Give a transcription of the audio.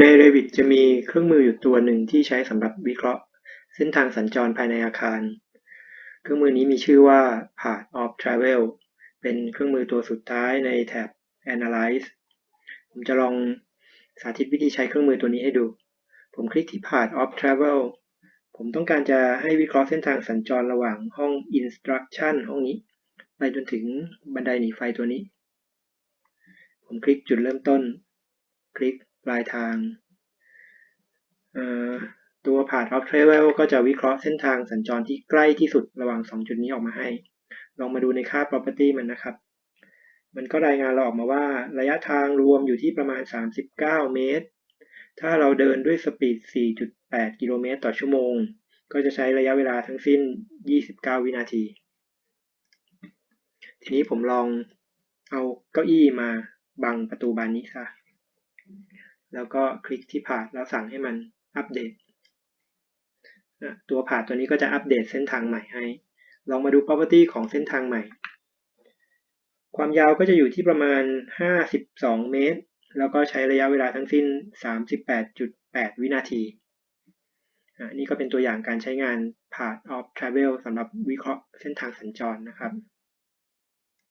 ใน Revit จะมีเครื่องมืออยู่ตัวหนึ่งที่ใช้สำหรับวิเคราะห์ เส้นทางสัญจรภายในอาคาร เครื่องมือนี้มีชื่อว่า Path of Travel เป็นเครื่องมือตัวสุดท้ายในแท็บ Analyze ผมจะลองสาธิตวิธีใช้เครื่องมือตัวนี้ให้ดู ผมคลิกที่ Path of Travel ผมต้องการจะให้วิเคราะห์เส้นทางสัญจรระหว่างห้อง Instruction ห้องนี้ ไปจนถึงบันไดหนีไฟตัวนี้ ผมคลิกจุดเริ่มต้น คลิก ปลายทาง ตัว Path of Travel ก็จะวิเคราะห์เส้นทางสัญจรที่ใกล้ที่สุดระหว่าง 2 จุดนี้ออกมาให้ ลองมาดูในค่า property มันนะครับ มันก็รายงานเราออกมาว่าระยะทางรวมอยู่ที่ประมาณ 39 เมตร ถ้าเราเดินด้วยสปีด 4.8 กิโลเมตรต่อชั่วโมง ก็จะใช้ระยะเวลาทั้งสิ้น 29 วินาที ทีนี้ผมลองเอาเก้าอี้มาบังประตูบานนี้ซะ แล้วก็คลิกที่ผ่านแล้วสั่งให้มันอัปเดต ตัวผ่านตัวนี้ก็จะอัปเดตเส้นทางใหม่ให้ ลองมาดู property ของเส้นทางใหม่ ความยาวก็จะอยู่ที่ประมาณ 52 เมตร แล้วก็ใช้ระยะเวลาทั้งสิ้น 38.8 วินาทีนี่ก็เป็นตัวอย่างการใช้งาน Path of Travel สำหรับวิเคราะห์เส้นทางสัญจรนะครับ